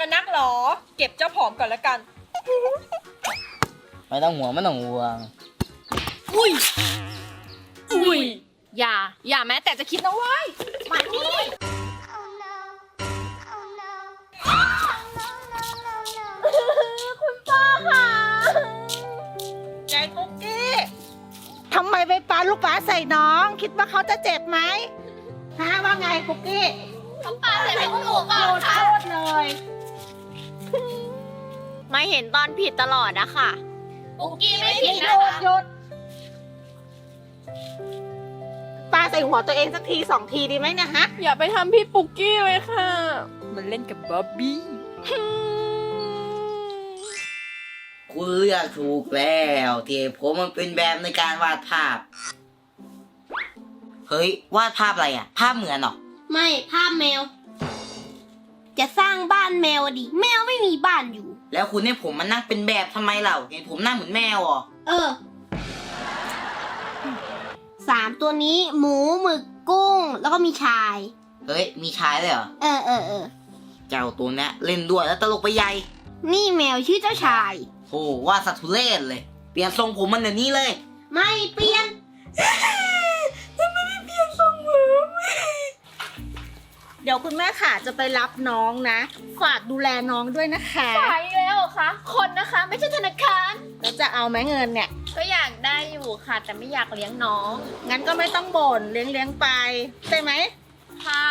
กันนักหรอ เก็บเจ้าผอมก่อนละกัน ไม่ต้องห่วงไม่ต้องห่วง อุ้ย อุ้ย อย่า อย่าแม้แต่จะคิดนะเว้ยมานี่ คุณป้าค่ะยายคุกกี้ทำไมไปปาลูกปลาใส่น้อง คิดว่าเขาจะเจ็บไหมฮะว่าไงคุกกี้ป้าใส่ให้หนูก่อโดนนค่ะ โทษเลย ไม่เห็นตอนผิดตลอดนะค่ะ ปุกกี้ไม่ผิดหนะยุดคะหยุดปลาใส่หัวตัวเองสักทีสองทีดีไหมเนะฮะ อย่าไปทำพี่ปุกกี้เลยค่ะ มันเล่นกับบ๊อบบี้ คุณเลือกถูกแล้วที่ผมมันเป็นแบบในการวาดภาพ เฮ้ย วาดภาพอะไรอะ ภาพเหมือนเหรอ ไม่ภาพแมว จะสร้างบ้านแมวอะดิ แมวไม่มีบ้านอยู่ แล้วคุณให้ผมมานั่งเป็นแบบทำไมเล่าเห็นผมหน้าเหมือนแมวเหรอเออสามตัวนี้หมูหมึกกุ้ง แล้วก็มีชาย เฮ้ย มีชายเลยเหรอ เออเออเออเจ้าตัวเนี้ยเล่นด้วยแล้วตลกไปใหญ่นี่แมวชื่อเจ้าชาย โอ้วาดสัตว์ทุเรศเลย เปลี่ยนทรงผมมันเดี๋ยวนี้เลย ไม่เปลี่ยน เดี๋ยวคุณแม่ค่ะจะไปรับน้องนะ ฝากดูแลน้องด้วยนะคะไปแล้วเหรอคะคนนะคะไม่ใช่ธนาคาร แล้วจะเอาไหมเงินเนี่ย ก็อยากได้อยู่ค่ะ แต่ไม่อยากเลี้ยงน้อง งั้นก็ไม่ต้องบ่นเลี้ยงเลี้ยงๆไปใช่ไหมค่ะ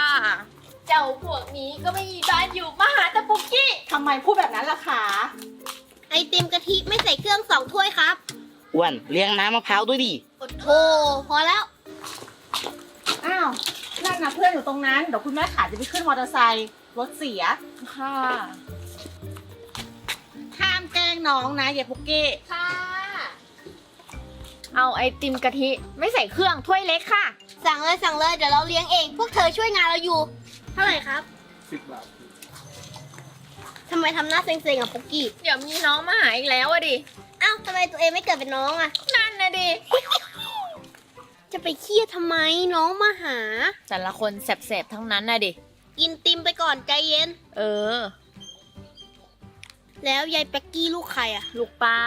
เจ้าพวกนี้ก็ไม่มีบ้านอยู่มาหาแต่ปุกกี้ ทำไมพูดแบบนั้นล่ะคะไอติมกะทิไม่ใส่เครื่องสองถ้วยครับอ้วนเลี้ยงน้ำมะพร้าวด้วยดิ โอ้โถพอแล้ว อ้าว นั่นนะเพื่อนอยู่ตรงนั้น เดี๋ยวคุณแม่ขาจะไปขึ้นมอเตอร์ไซค์รถเสีย ค่ะ ห้ามแกล้งน้องนะอย่าปุกกี้ ค่ะ เอาไอติมกะทิ ไม่ใส่เครื่องถ้วยเล็กค่ะ สั่งเลยสั่งเลยเดี๋ยวเราเลี้ยงเอง พวกเธอช่วยงานเราอยู่ เท่าไหร่ครับสิบบาททำไมทำหน้าเซ็งๆอะปุกกี้ เดี๋ยวมีน้องมาหาอีกแล้วอะดิ เอ้าทำไมตัวเองไม่เกิดเป็นน้องอะ นั่นนะดิ จะไปเครียดทำไมน้องมาหา แต่ละคนแสบๆทั้งนั้นนะดิ กินติมไปก่อนใจเย็น เออ แล้วยายเป็กกี้ลูกใครอะ ลูกป้า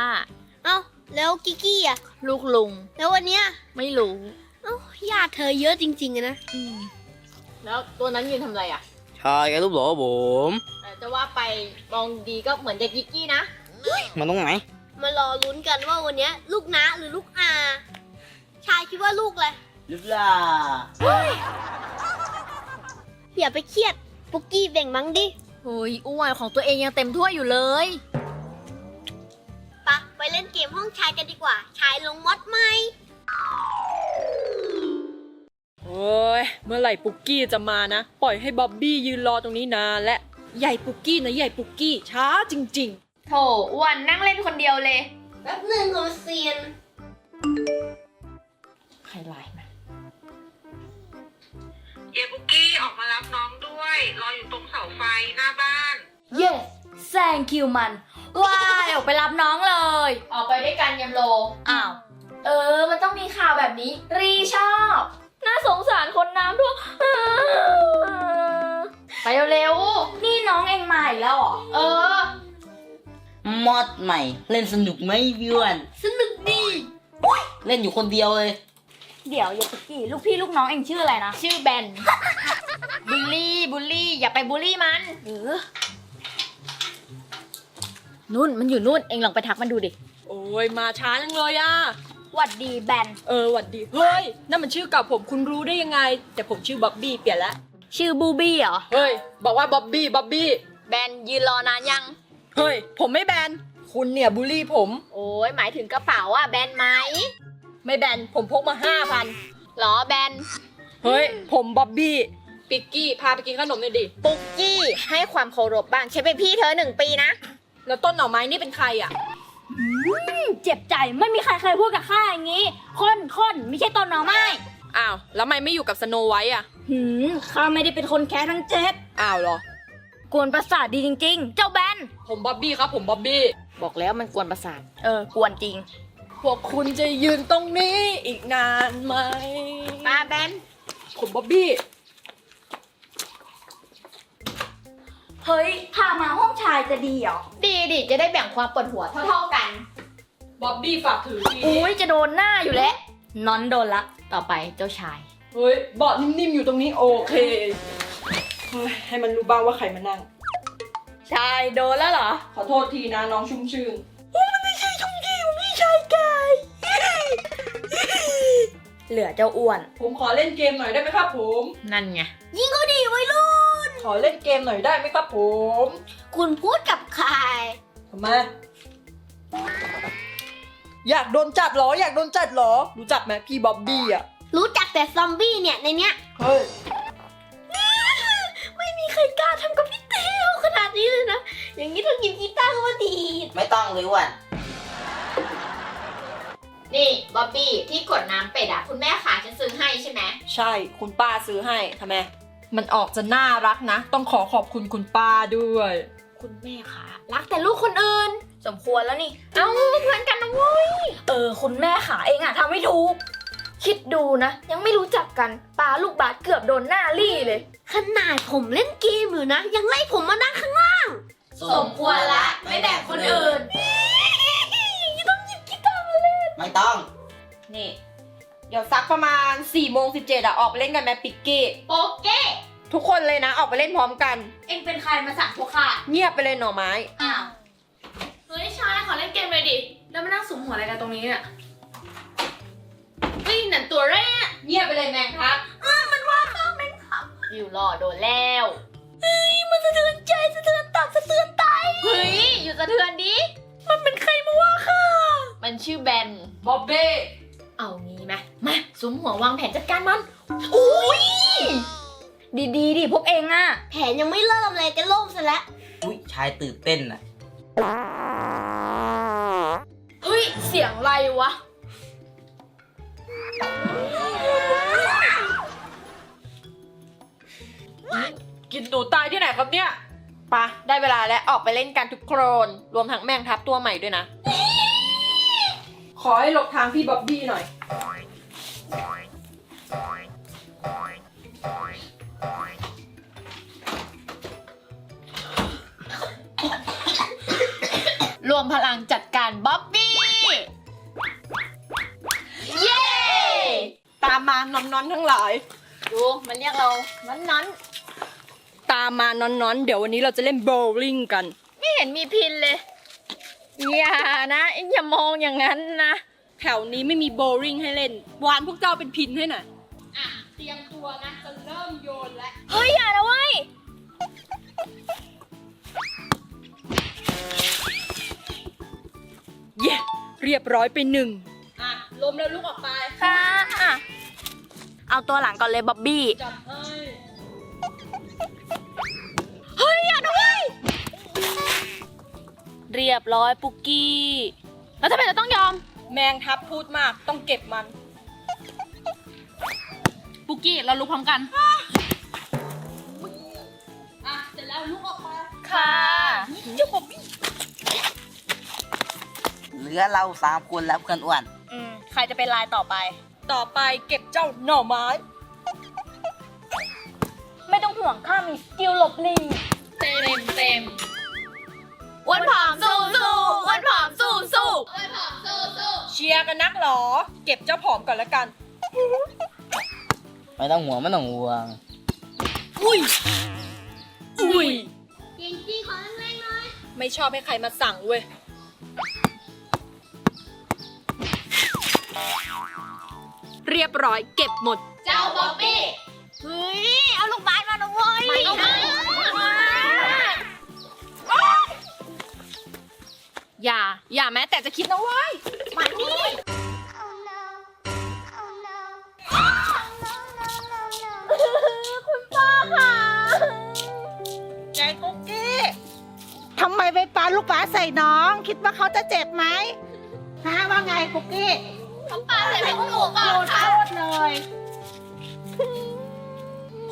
เอ้าแล้วกิกกี้อะ ลูกลุง แล้ววันเนี้ยไม่รู้เอ้าญาติเธอเยอะจริงๆอะนะ แล้วตัวนั้นยืนทำอะไรอะชายกับรูปหล่อผมเอ่อจะว่าไปมองดีก็เหมือนเด็กกิกกี้นะ มันตรงไหน มารอลุ้นกันว่าวันเนี้ยลูกน้าหรือลูกอา ชายคิดว่าลูกอะไรรูปหล่ออย่าไปเครียด ปุกกี้แบ่งมั้งดิโอ้ยอ้วนของตัวเองยังเต็มถ้วยอยู่เลยปะไปเล่นเกมห้องชายกันดีกว่า ชายลงมอดไหม โอ้ย เมื่อไหร่ปุกกี้จะมานะ ปล่อยให้บ๊อบบี้ยืนรอตรงนี้นานและ ใหญ่ปุกกี้นะใหญ่ปุกกี้ช้าจริงโถอ้วนนั่งเล่นคนเดียวเลย แป๊บหนึ่งของเซียน ใครไลน์มาเยบุกกี้ออกมารับน้องด้วย รออยู่ตรงเสาไฟหน้าบ้าน yes thank you มันว้ายออกไปรับน้องเลย ออกไปด้วยกันยำโล อ้าว เออ มันต้องมีข่าวแบบนี้ รีชอบ น่าสงสารคนน้ำท่วมไปเร็วนี่น้องเองมาอีกแล้วเหรอๆเออ มอดใหม่ เล่นสนุกไหมพี่อ้วนสนุกดี เล่นอยู่คนเดียวเลย เดี๋ยวอย่าตะกี้ลูกพี่ลูกน้องเองชื่ออะไรนะชื่อแบน บูลลี่บูลลี่อย่าไปบูลลี่มันเออนู่นมันอยู่นู่นเองลองไปทักมันดูดิๆโอ้ยมาช้าจังเลยอะหวัดดีแบน เออหวัดดี เฮ้ย นั่นมันชื่อเก่าผมคุณรู้ได้ยังไง แต่ผมชื่อบ๊อบบี้เปลี่ยนแล้วชื่อบูบี้เหรอ เฮ้ย บอกว่าบ๊อบบี้บ๊อบบี้ แบนยืนรอนานยัง เฮ้ย ผมไม่แบน คุณเนี่ยบูลลี่ผม โอ้ยหมายถึงกระเป๋าอะแบนไหม ไม่แบน ผมพกมาห้าพันหรอแบน เฮ้ย ผมบ๊อบบี้ ปิกกี้ พาไปกินขนมหน่อยดิ ปุกกี้ให้ความเคารพบ้างฉันเป็นพี่เธอหนึ่งปีนะ แล้วต้นหน่อไม้นี่เป็นใครอะเจ็บใจไม่มีใครเคยพูดกับข้าอย่างนี้ คนคนไม่ใช่ต้นหน่อไม้อ้าว แล้วทำไมไม่อยู่กับสโนไวท์อะหืมข้าไม่ได้เป็นคนแค้ทั้งเจ็ดอ้าวเหรอ กวนประสาทดีจริง ๆ เจ้าแบน ผมบ๊อบบี้ครับ ผมบ๊อบบี้ บอกแล้วมันกวนประสาท เออกวนจริง พวกคุณจะยืนตรงนี้อีกนานไหมป้าแบนผมบ๊อบบี้ เฮ้ย พามาห้องชายจะดีเหรอ ดีดิจะได้แบ่งความปวดหัวเท่าๆกัน บ๊อบบี้ฝากถือทีอุ้ยจะโดนหน้าอยู่แล้วนอนโดนละ ต่อไปเจ้าชาย เฮ้ยเบาะนิ่มๆอยู่ตรงนี้โอเคเฮ้ยให้มันรู้บ้างว่าใครมานั่ง ชายโดนแล้วเหรอ ขอโทษทีนะน้องชุ่มชื่น เหลือเจ้าอ้วน ผมขอเล่นเกมหน่อยได้ไหมครับผม นั่นไง ยิงก็ดีไว้ลูกขอเล่นเกมหน่อยได้ไหมครับผมคุณพูดกับใคร ทำไมอยากโดนจัดเหรออยากโดนจัดเหรอ รู้จักไหมพี่บ๊อบบี้อะ รู้จักแต่ซอมบี้เนี่ยในเนี้ย เฮ้ย ไม่มีใครกล้าทำกับพี่เต้วขนาดนี้เลยนะ อย่างนี้ต้องหยิบกีตาร์เข้ามาดีด ไม่ต้องเลยอ้วัน นี่บ๊อบบี้ที่กดน้ำเป็ดอะคุณแม่ขาฉันซื้อให้ใช่ไหมใช่คุณป้าซื้อให้ทำไม มันออกจะน่ารักนะ ต้องขอขอบคุณคุณป้าด้วย คุณแม่ขารักแต่ลูกคนอื่น สมควรแล้วนี่ เอ้าเพื่อนกันนะเว้ยเออ คุณแม่ขาเองอะทำไม่ถูก คิดดูนะ ยังไม่รู้จักกันปาลูกบาสเกือบโดนหน้าลี่เลย ขนาดผมเล่นเกมอยู่นะ ยังไล่ผมมานั่งข้างล่าง สมควรละ ไม่แบ่งคนอื่น ไม่ต้อง นี่ เดี๋ยวสักประมาณ4ี่โมงสิอะออกไปเล่นกันแมปิกกี้ โปเก้ทุกคนเลยนะออกไปเล่นพร้อมกัน เอ็งเป็นใครมาสั่งพวกข้าเงียบไปเลยหน่อไม้ อ้าวเฮ้ยชายขอเล่นเกมเลยดิ แล้วมานั่งสุมหัวอะไรกันตรงนี้เนี่ยเฮ้ยหนันตัวแรกเงียบไปเลยแมงครับอยู่รอโดนแล้วมันสะเทือนใจสะเทือนตับสะเทือนไตเฮ้ย อยู่สะเทือนดิ มันเป็นใครมาว่าค่ะ มันชื่อแบนบ๊อบบี้เอางี้ไหมมาสุมหัววางแผนจัดการมันดีๆดิพวกเองอะแผนยังไม่เริ่มเลยจะล่มซะแล้วอุ้ยชายตื่นเต้นอะเฮ้ย เสียงอะไรวะ กินหนูตายที่ไหนครับเนี่ยปะได้เวลาแล้วออกไปเล่นกันทุกโครน รวมทั้งแมงทับตัวใหม่ด้วยนะ ขอให้หลบทางพี่บ๊อบบี้หน่อย รวมพลังจัดการบ๊อบบี้ เย้ ตามมานอนนอนๆทั้งหลาย ดูมันเรียกเรานั้นนั้นตามมานอนนอนๆเดี๋ยววันนี้เราจะเล่นโบว์ลิ่งกันๆไม่เห็นมีพินเลย อย่านะเอ็งอย่ามองอย่างนั้นนะแถวนี้ไม่มีโบว์ลิ่งให้เล่นวานพวกเจ้าเป็นพินให้หน่อยอะเตรียมตัวนะจะเริ่มโยนแล้วเฮ้ยอย่านะเว้ยเย้เรียบร้อยไปหนึ่งอะลมแล้วลุกออกไปค่ะ เอาตัวหลังก่อนเลยบ๊อบบี้ จัดให้ เรียบร้อยปุกกี้แล้วทำไมเราต้องยอม แมงทับพูดมากต้องเก็บมัน ปุกกี้เรารู้พร้อมกันอะเสร็จแล้วลุกออกไปค่ะเหลือเราสามคนแล้วเพื่อนอ้วน อืมใครจะเป็นลายต่อไป ต่อไปเก็บเจ้าหน่อไม้ ไม่ต้องห่วงข้ามีสกิลหลบหลีกเต็มเต็ม อ้วนผอมสู้สู้อ้วนผอมสู้สู้อ้วนผอมสู้สู้เชียร์กันนักเหรอ เก็บเจ้าผอมก่อนแล้วกัน ไม่ต้องห่วงไม่ต้องห่วง อุ้ย อุ้ยจริงจริงๆขอแรงๆหน่อยไม่ชอบให้ใครมาสั่งเว้ย เรียบร้อยเก็บหมด เจ้าบ๊อบบี้ เฮ้ย เอาลูกบาสมาหน่อยเว้ยไม่เอามา อย่า อย่าแม้แต่จะคิดนะเว้ยมานี่ใจกุ๊กกี้ทำไมไปปาลูกบาสใส่น้อง คิดว่าเขาจะเจ็บไหมฮะว่าไงกุ๊กกี้เขาปาใส่เป็นหนูก่อโดนนค่ะโทษเลย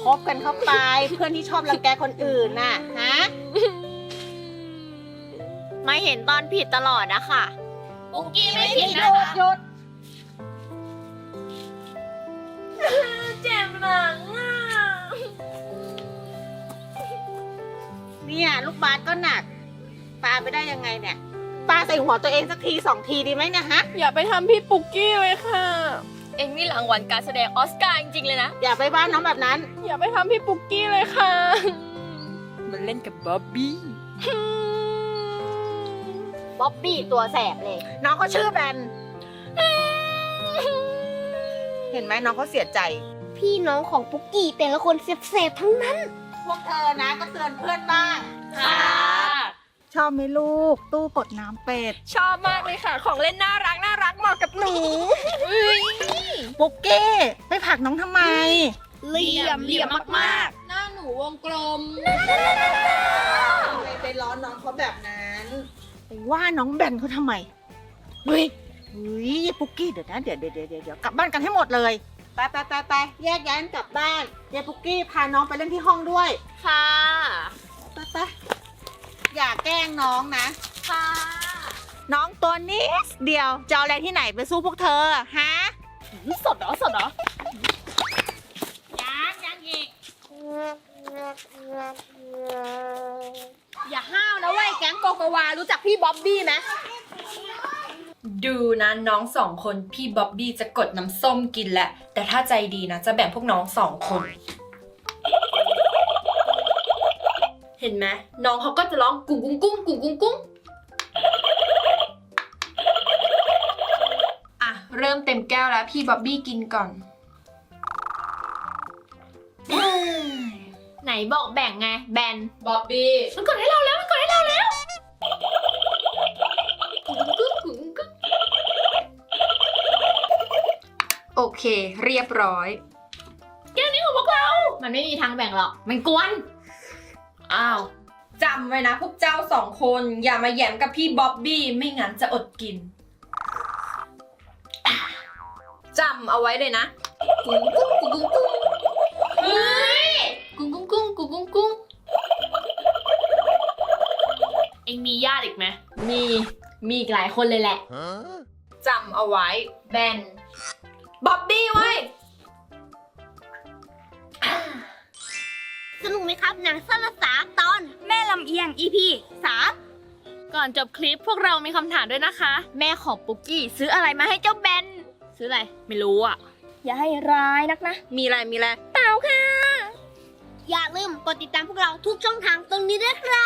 คบกันเข้าไป เพื่อนที่ชอบรังแกคนอื่นน่ะฮะ ไม่เห็นตอนผิดตลอดนะค่ะ ปุกกี้ไม่ผิดหนะยุดคะหยุดเจ็บหลังอะมีเนี่ยลูกบาสก็หนักปาไปได้ยังไงเนี่ยปาใส่หัวตัวเองสักทีสองทีดีไหมเนี่ยฮะ อย่าไปทำพี่ปุกกี้เลยค่ะ เอ็งนี่รางวัลการแสดงออสการ์จริงๆเลยนะ อย่าไปบ้านน้องแบบนั้น อย่าไปทำพี่ปุกกี้เลยค่ะ มันเล่นกับบ๊อบบี้ บ๊อบบี้ตัวแสบเลย น้องก็ชื่อแบนเห็นไหมน้องเขาเสียใจ พี่น้องของปุกกี้แต่ละคนเสบๆทั้งนั้น พวกเธอนะก็เตือนเพื่อนบ้างค่ะ ชอบไหมลูก ตู้กดน้ำเป็ด ชอบมากเลยค่ะ ของเล่นน่ารักน่ารักเหมาะกับหนูปุกเก้ไปผลักน้องทำไม เหลี่ยมเหลี่ยมมากหน้าหนูวงกลมไปไปล้อน้องเขาแบบนั้นไป ว่าน้องแบนเขาทำไมเฮ้ยเฮ้ยปุกกี้เดี๋ยวนะเดี๋ยวเดี๋ยวเดี๋ยวเดี๋ยวกลับบ้านกันให้หมดเลยไปไปไปไปแยกย้ายกันกลับบ้านเดี๋ยวปุกกี้พาน้องไปเล่นที่ห้องด้วยค่ะไปไปอย่าแกล้งน้องนะ ค่ะ น้องตัวนิดเดียวจะเอาอะไรที่ไหนไปสู้พวกเธอฮะสดเหรอสดเหรอยังยังอีก อย่าห้าวนะเว้ยแก๊งโกโกวารู้จักพี่บ๊อบบี้ไหมดูนะน้องสองคนพี่บ๊อบบี้จะกดน้ำส้มกินแหละ แต่ถ้าใจดีนะ จะแบ่งพวกน้องสองคน เห็นไหมน้องเขาก็จะร้องกุ้งกุ้งกุ้งกุ้งกุ้งกุ้งอะ เริ่มเต็มแก้วแล้ว พี่บ๊อบบี้กินก่อน ไหนบอกแบ่งไง แบนบ๊อบบี้มันกดให้เราแล้วมันกดให้เราแล้วโอเค เรียบร้อย แก้วนี้ของพวกเรา มันไม่มีทางแบ่งหรอก มันกวน อ้าวจำไว้นะ พวกเจ้าสองคนอย่ามาแหยมกับพี่บ๊อบบี้ไม่งั้นจะอดกินจำเอาไว้เลยนะกุ้งกุ้งกุ้งกุ้งกุ้งเฮ้ย กุ้งกุ้งกุ้งกุ้งกุ้งกุ้งเอ็งมีญาติอีกไหมมีมีอีกหลายคนเลยแหละ จำเอาไว้แบนบ๊อบบี้ไว้ย สนุกไหมครับ หนังสั้นละสามตอน แม่ลำเอียง EP สามก่อนจบคลิปพวกเรามีคำถามด้วยนะคะ แม่ของปุกกี้ซื้ออะไรมาให้เจ้าแบน ซื้ออะไร ไม่รู้อะ อย่าให้ร้ายนักนะ มีอะไรมีอะไร อย่าลืมกดติดตามพวกเราทุกช่องทางตรงนี้ด้วยครับ